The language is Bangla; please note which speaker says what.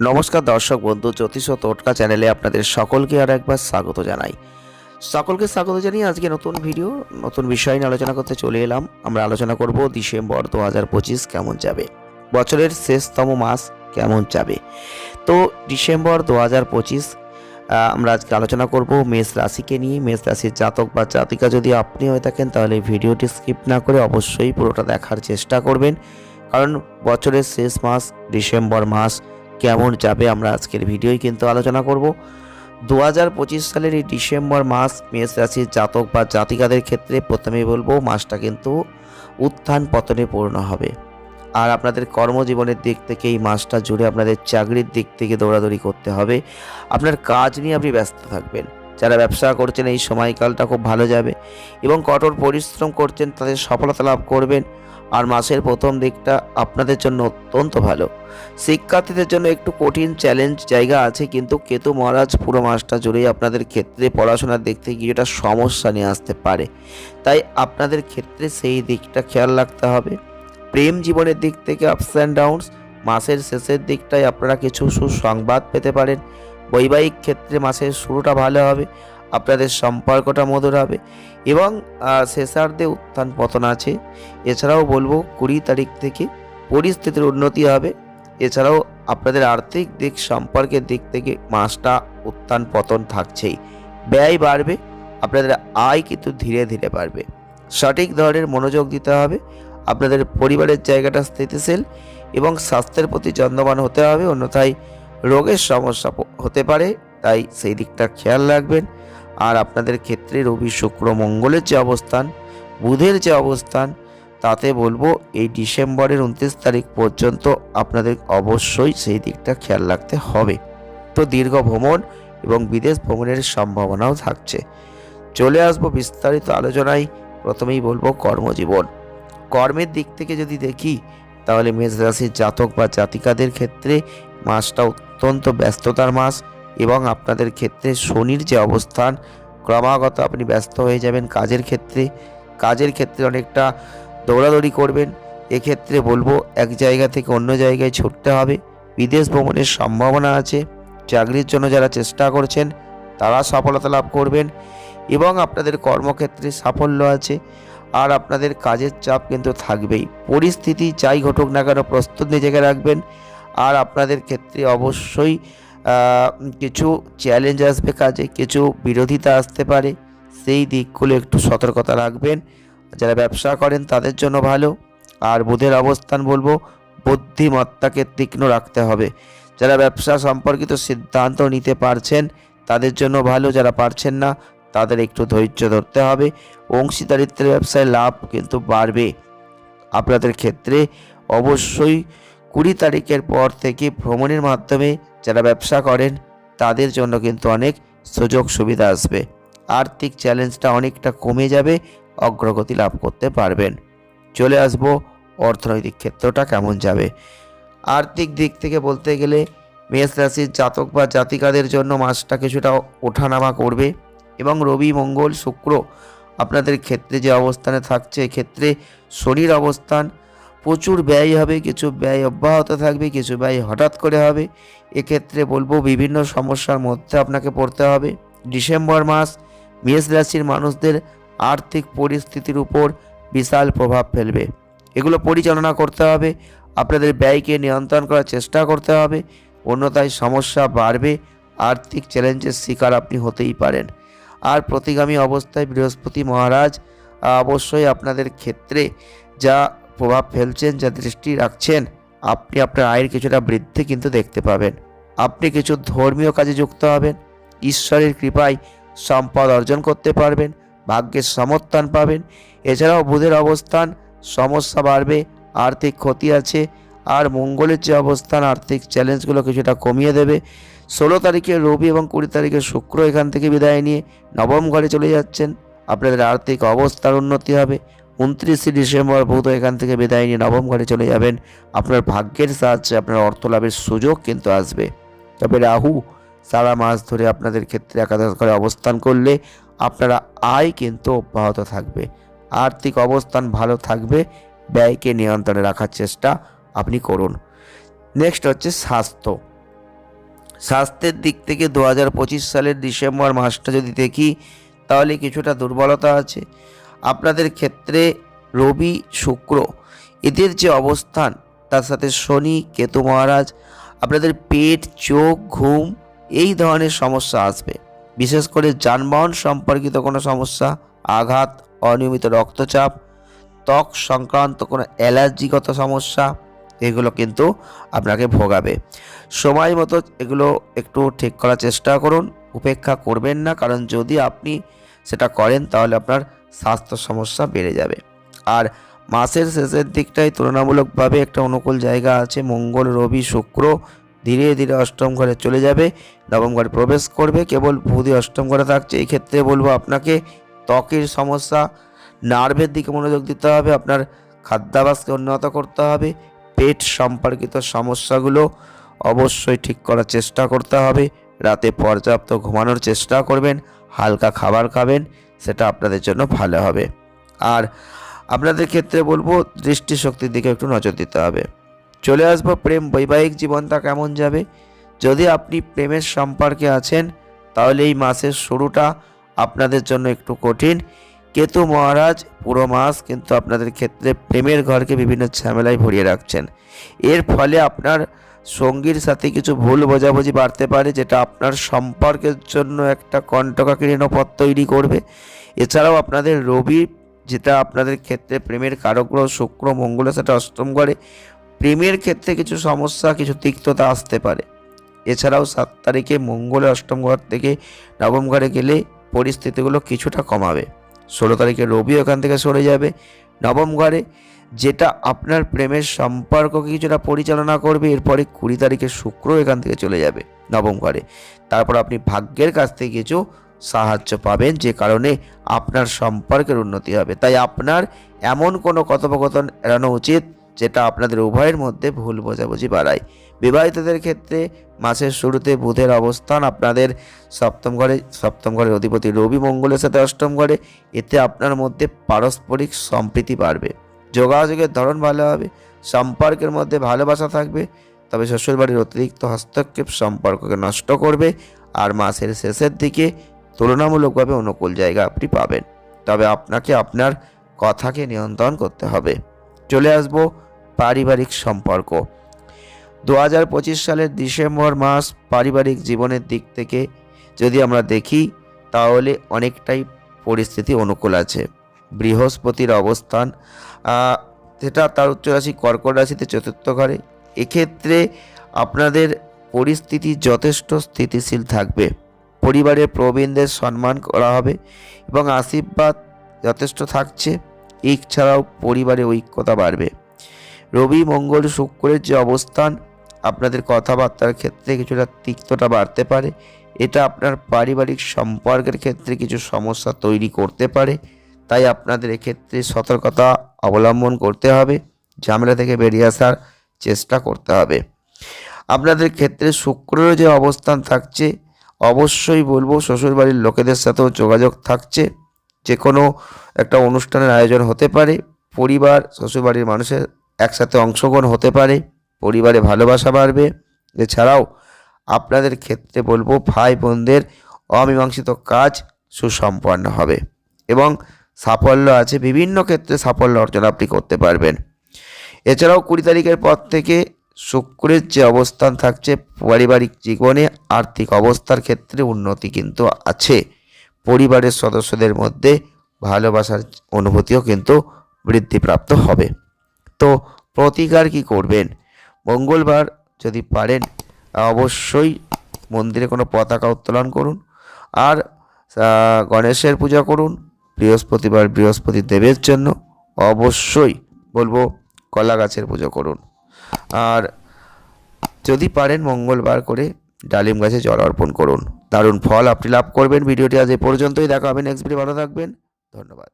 Speaker 1: নমস্কার দর্শক বন্ধু, জ্যোতিষ টোটকা চ্যানেলে আপনাদের সকলকে আর একবার স্বাগত জানাই। সকলকে স্বাগত জানিয়ে আজকে নতুন ভিডিও, নতুন বিষয় নিয়ে আলোচনা করতে চলে এলাম। আমরা আলোচনা করব ডিসেম্বর দু হাজার পঁচিশ কেমন যাবে, বছরের শেষতম মাস কেমন যাবে। তো ডিসেম্বর দু হাজার পঁচিশ আমরা আজকে আলোচনা করব মেষ রাশিকে নিয়ে। মেষ রাশির জাতক বা জাতিকা যদি আপনি হয়ে থাকেন, তাহলে ভিডিওটি স্কিপ না করে অবশ্যই পুরোটা দেখার চেষ্টা করবেন। কারণ বছরের শেষ মাস ডিসেম্বর মাস কেমন যাবে আমরা আজকের ভিডিওই কিন্তু আলোচনা করব। দু হাজার পঁচিশ সালের এই ডিসেম্বর মাস মেষ রাশির জাতক বা জাতিকাদের ক্ষেত্রে প্রথমেই বলব মাসটা কিন্তু উত্থান পতনে পূর্ণ হবে। আর আপনাদের কর্মজীবনের দিক থেকে এই মাসটা জুড়ে আপনাদের চাকরির দিক থেকে দৌড়াদৌড়ি করতে হবে। আপনার কাজ নিয়ে আপনি ব্যস্ত থাকবেন। যারা ব্যবসা করছেন এই সময়কালটা খুব ভালো যাবে এবং কঠোর পরিশ্রম করছেন তাদের সফলতা লাভ করবেন। আর মাসের প্রথম দিকটা আপনাদের জন্য অত্যন্ত ভালো। শিক্ষার্থীদের জন্য একটু কঠিন চ্যালেঞ্জ জায়গা আছে, কিন্তু কেতু মহারাজ পুরো মাসটা জুড়েই আপনাদের ক্ষেত্রে পড়াশোনার দিক থেকে কিছুটা সমস্যা নিয়ে আসতে পারে। তাই আপনাদের ক্ষেত্রে সেই দিকটা খেয়াল রাখতে হবে। প্রেম জীবনের দিক থেকে আপস অ্যান্ড ডাউনস মাসের শেষের দিকটায় আপনারা কিছু সুসংবাদ পেতে পারেন। বৈবাহিক ক্ষেত্রে মাসের শুরুটা ভালো হবে। আপনাদের সম্পর্কটা মধুর হবে। এবং শেষার্ধে উত্থান পতন আছে। এছাড়াও বলব, কুড়ি তারিখ থেকে পরিস্থিতির উন্নতি হবে। এছাড়াও আপনাদের আর্থিক দিক সম্পর্কের দিক থেকে মাসটা উত্থান পতন থাকছেই। ব্যয় বাড়বে, আপনাদের আয় কিন্তু ধীরে ধীরে বাড়বে। সঠিক ধরনের মনোযোগ দিতে হবে, আপনাদের পরিবারের জায়গাটা স্থিতিশীল এবং স্বাস্থ্যের প্রতি যত্নবান হতে হবে। অন্যথায় রোগের সমস্যা হতে পারে, তাই সেই দিকটা খেয়াল রাখবেন। আর আপনাদের ক্ষেত্রে রবি, শুক্র, মঙ্গলের যে অবস্থান, বুধের যে অবস্থান, তাতে বলব এই ডিসেম্বরের উনত্রিশ তারিখ পর্যন্ত আপনাদের অবশ্যই সেই দিকটা খেয়াল রাখতে হবে। তো দীর্ঘ ভ্রমণ এবং বিদেশ ভ্রমণের সম্ভাবনাও থাকছে। চলে আসব বিস্তারিত আলোচনায়। প্রথমেই বলব কর্মজীবন। কর্মের দিক থেকে যদি দেখি, তাহলে মেষ রাশির জাতক বা জাতিকাদের ক্ষেত্রে মাসটা অত্যন্ত ব্যস্ততার মাস। এবং আপনাদের ক্ষেত্রে শনির যে অবস্থান, ক্রমাগত আপনি ব্যস্ত হয়ে যাবেন কাজের ক্ষেত্রে। কাজের ক্ষেত্রে অনেকটা দৌড়াদৌড়ি করবেন। এক্ষেত্রে বলব এক জায়গা থেকে অন্য জায়গায় ছুটতে হবে। বিদেশ ভ্রমণের সম্ভাবনা আছে। চাকরির জন্য যারা চেষ্টা করছেন, তারা সফলতা লাভ করবেন এবং আপনাদের কর্মক্ষেত্রে সাফল্য আছে। আর আপনাদের কাজের চাপ কিন্তু থাকবেই। পরিস্থিতি যাই ঘটুক না কেন প্রস্তুত নিজেকে রাখবেন। আর আপনাদের ক্ষেত্রে অবশ্যই কিছু চ্যালেঞ্জ আসবে কাজে কিছু বিরোধিতা আসতে পারে, সেই দিকগুলো একটু সতর্কতা রাখবেন। যারা ব্যবসা করেন তাদের জন্য ভালো। আর বুধের অবস্থান বলব, বুদ্ধিমত্তাকে তীক্ষ্ণ রাখতে হবে। যারা ব্যবসা সম্পর্কিত সিদ্ধান্ত নিতে পারছেন, তাদের জন্য ভালো। যারা পারছেন না, তাদের একটু ধৈর্য ধরতে হবে। অংশীদারিত্বের ব্যবসায় লাভ কিন্তু বাড়বে। আপনাদের ক্ষেত্রে অবশ্যই কুড়ি তারিখের পর থেকে ভ্রমণের মাধ্যমে যারা ব্যবসা করেন, তাদের জন্য কিন্তু অনেক সুযোগ সুবিধা আসবে। আর্থিক চ্যালেঞ্জটা অনেকটা কমে যাবে, অগ্রগতি লাভ করতে পারবেন। চলে আসব অর্থনৈতিক ক্ষেত্রটা কেমন যাবে। আর্থিক দিক থেকে বলতে গেলে মেষ রাশির জাতক বা জাতিকাদের জন্য মাসটা কিছুটা ওঠানামা করবে এবং রবি, মঙ্গল, শুক্র আপনাদের ক্ষেত্রে যে অবস্থানে থাকছে ক্ষেত্রে শনির অবস্থান প্রচুর ব্যয় হবে, কিছু ব্যয় অব্যাহত থাকবে, কিছু ব্যয় হঠাৎ করে হবে। এক্ষেত্রে বলব বিভিন্ন সমস্যার মধ্যে আপনাকে পড়তে হবে। ডিসেম্বর মাস, মেষ রাশির মানুষদের আর্থিক পরিস্থিতির উপর বিশাল প্রভাব ফেলবে। এগুলো পরিচালনা করতে হবে, আপনাদের ব্যয়কে নিয়ন্ত্রণ করার চেষ্টা করতে হবে। অন্যথায় সমস্যা বাড়বে, আর্থিক চ্যালেঞ্জের শিকার আপনি হতেই পারেন। আর প্রতিগামী অবস্থায় বৃহস্পতি মহারাজ অবশ্যই আপনাদের ক্ষেত্রে যা প্রভাব ফেলছেন, যা দৃষ্টি রাখছেন, আপনি আপনার আয়ের কিছুটা বৃদ্ধি কিন্তু দেখতে পাবেন। আপনি কিছু ধর্মীয় কাজে যুক্ত হবেন, ঈশ্বরের কৃপায় সম্পদ অর্জন করতে পারবেন, ভাগ্যের সমর্থন পাবেন। এছাড়াও বুধের অবস্থান, সমস্যা বাড়বে, আর্থিক ক্ষতি আছে, আর মঙ্গলের যে অবস্থান, আর্থিক চ্যালেঞ্জগুলো কিছুটা কমিয়ে দেবে। ষোলো তারিখে রবি এবং কুড়ি তারিখে শুক্র এখান থেকে বিদায় নিয়ে নবম ঘরে চলে যাচ্ছেন। আপনাদের আর্থিক অবস্থার উন্নতি হবে উনত্রিশে ডিসেম্বর বুধ এখান থেকে বিদায় নিয়ে নবম ঘরে চলে যাবেন। আপনার ভাগ্যের সাহায্যে, আপনার অর্থ লাভের সুযোগ কিন্তু আসবে। তবে রাহু, সারা মাস ধরে আপনাদের ক্ষেত্রে একাদশ ঘরে অবস্থান করলে আপনারা আয় কিন্তু অব্যাহত থাকবে। আর্থিক অবস্থান ভালো থাকবে, ব্যয়কে নিয়ন্ত্রণে রাখার চেষ্টা আপনি করুন। নেক্সট হচ্ছে স্বাস্থ্য। স্বাস্থ্যের দিক থেকে দু হাজার পঁচিশ সালের ডিসেম্বর মাসটা যদি দেখি, তাহলে কিছুটা দুর্বলতা আছে। আপনাদের ক্ষেত্রে রবি শুক্র। এদের যে অবস্থান, তার সাথে শনি, কেতু মহারাজ, আপনাদের পেট, চোখ, ঘুম, এই ধরনের সমস্যা আসবে। বিশেষ করে যানবাহন সম্পর্কিত কোনো সমস্যা, আঘাত, অনিয়মিত রক্তচাপ, ত্বক সংক্রান্ত কোনো অ্যালার্জিগত সমস্যা, এগুলো কিন্তু আপনাকে ভোগাবে। সময় মতো এগুলো একটু ঠিক করার চেষ্টা করুন, উপেক্ষা করবেন না, কারণ যদি আপনি সেটা করেন, তাহলে আপনার স্বাস্থ্য সমস্যা বেড়ে যাবে। আর মাসের শেষের দিকটায় তুলনামূলকভাবে একটা অনুকূল জায়গা আছে। মঙ্গল, রবি, শুক্র ধীরে ধীরে অষ্টম ঘরে চলে যাবে, নবম ঘরে প্রবেশ করবে। কেবল বুধি অষ্টম ঘরে থাকছে। এই ক্ষেত্রে বলব আপনাকে ত্বকের সমস্যা, নার্ভের দিকে মনোযোগ দিতে হবে, আপনার খাদ্যাভাসকে উন্নত করতে হবে, পেট সম্পর্কিত সমস্যাগুলো অবশ্যই ঠিক করার চেষ্টা করতে হবে। রাতে পর্যাপ্ত ঘুমানোর চেষ্টা করবেন। হালকা খাবার খাবেন, সেটা আপনাদের জন্য ভালো হবে। আর আপনাদের ক্ষেত্রে বলব, দৃষ্টিশক্তির দিকে একটু নজর দিতে হবে। চলে আসব প্রেম বৈবাহিক জীবনটা কেমন যাবে? যদি আপনি প্রেমের সম্পর্কে আছেন, তাহলে এই মাসের শুরুটা আপনাদের জন্য একটু কঠিন। কেতু মহারাজ, পুরো মাস কিন্তু আপনাদের ক্ষেত্রে প্রেমের ঘরকে বিভিন্ন ঝামেলায় ভরিয়ে রাখছেন। এর ফলে আপনার সঙ্গীর সাথে কিছু ভুল বোঝাবুঝি বাড়তে পারে, যেটা আপনার সম্পর্কের জন্য একটা কণ্টকাকীর্ণ পথ তৈরি করবে। এছাড়াও আপনাদের রবি, যেটা আপনাদের ক্ষেত্রে প্রেমের কারগ্রহ শুক্র মঙ্গলের সাথে অষ্টম ঘরে, প্রেমের ক্ষেত্রে কিছু সমস্যা, কিছু তিক্ততা আসতে পারে। এছাড়াও সাত তারিখে মঙ্গলে অষ্টম ঘর থেকে নবম ঘরে গেলে পরিস্থিতিগুলো কিছুটা কমাবে। ষোলো তারিখে রবি ওখান থেকে সরে যাবে। নবম ঘরে যেটা আপনার প্রেমের সম্পর্ককে কিছুটা পরিচালনা করবে, এরপরে কুড়ি তারিখে শুক্র এখান থেকে চলে যাবে নবম ঘরে। তারপর আপনি ভাগ্যের কাছ থেকে কিছু সাহায্য পাবেন, যে কারণে আপনার সম্পর্কের উন্নতি হবে। তাই আপনার এমন কোনো কথোপকথন এড়ানো উচিত, যেটা আপনাদের উভয়ের মধ্যে ভুল বোঝাবুঝি বাড়ায়। বিবাহিতদের ক্ষেত্রে মাসের শুরুতে বুধের অবস্থান আপনাদের সপ্তম ঘরে, সপ্তম ঘরের অধিপতি রবি মঙ্গলের সাথে অষ্টম ঘরে, এতে আপনার মধ্যে পারস্পরিক সম্প্রীতি বাড়বে। যোগাযোগের ধরন ভালো হবে, সম্পর্কের মধ্যে ভালোবাসা থাকবে, তবে শ্বশুরবাড়ির অতিরিক্ত হস্তক্ষেপ সম্পর্ককে নষ্ট করবে আর মাসের শেষের দিকে তুলনামূলকভাবে অনুকূল জায়গা আপনি পাবেন। তবে আপনাকে আপনার কথাকে নিয়ন্ত্রণ করতে হবে। চলে আসব পারিবারিক সম্পর্ক। দু হাজার পঁচিশ সালের ডিসেম্বর মাস পারিবারিক জীবনের দিক থেকে যদি আমরা দেখি, তাহলে অনেকটাই পরিস্থিতি অনুকূল আছে। বৃহস্পতির অবস্থান যেটা তার উচ্চ রাশি, কর্কট রাশিতে চতুর্থ ঘরে। এক্ষেত্রে আপনাদের পরিস্থিতি যথেষ্ট স্থিতিশীল থাকবে। পরিবারের প্রবীণদের সম্মান করা হবে এবং আশীর্বাদ যথেষ্ট থাকছে। এছাড়াও পরিবারে ঐক্যতা বাড়বে। রবি, মঙ্গল, শুক্রের যে অবস্থান, আপনাদের কথাবার্তার ক্ষেত্রে কিছুটা তিক্ততা বাড়তে পারে। এটা আপনার পারিবারিক সম্পর্কের ক্ষেত্রে কিছু সমস্যা তৈরি করতে পারে। তাই আপনাদের এক্ষেত্রে সতর্কতা অবলম্বন করতে হবে, ঝামেলা থেকে বেরিয়ে আসার চেষ্টা করতে হবে। আপনাদের ক্ষেত্রে শুক্রের যে অবস্থান থাকছে, অবশ্যই বলব শ্বশুরবাড়ির লোকেদের সাথেও যোগাযোগ থাকছে। যে কোনো একটা অনুষ্ঠানের আয়োজন হতে পারে, পরিবার, শ্বশুরবাড়ির মানুষের একসাথে অংশগ্রহণ হতে পারে, পরিবারে ভালোবাসা বাড়বে। এছাড়াও আপনাদের ক্ষেত্রে বলব ভাই বোনদের অমীমাংসিত কাজ সুসম্পন্ন হবে এবং সাফল্য আছে, বিভিন্ন ক্ষেত্রে সাফল্য অর্জন আপনি করতে পারবেন। এছাড়াও কুড়ি তারিখের পর থেকে শুক্রের যে অবস্থান থাকছে, পারিবারিক জীবনে আর্থিক অবস্থার ক্ষেত্রে উন্নতি কিন্তু আছে। পরিবারের সদস্যদের মধ্যে ভালোবাসার অনুভূতিও কিন্তু বৃদ্ধিপ্রাপ্ত হবে। তো প্রতিকার কি করবেন? মঙ্গলবার যদি পারেন, অবশ্যই মন্দিরে কোনো পতাকা উত্তোলন করুন। আর গণেশের পূজা করুন। বৃহস্পতিবার বৃহস্পতি দেবের জন্য অবশ্যই বলব কলা গাছের পুজো করুন। আর যদি পারেন মঙ্গলবার করে ডালিম গাছে জল অর্পণ করুন। দারুণ ফল আপনি লাভ করবেন। ভিডিওটি আজ এ পর্যন্তই। দেখা হবে নেক্সট ভিডিও ভালো থাকবেন। ধন্যবাদ।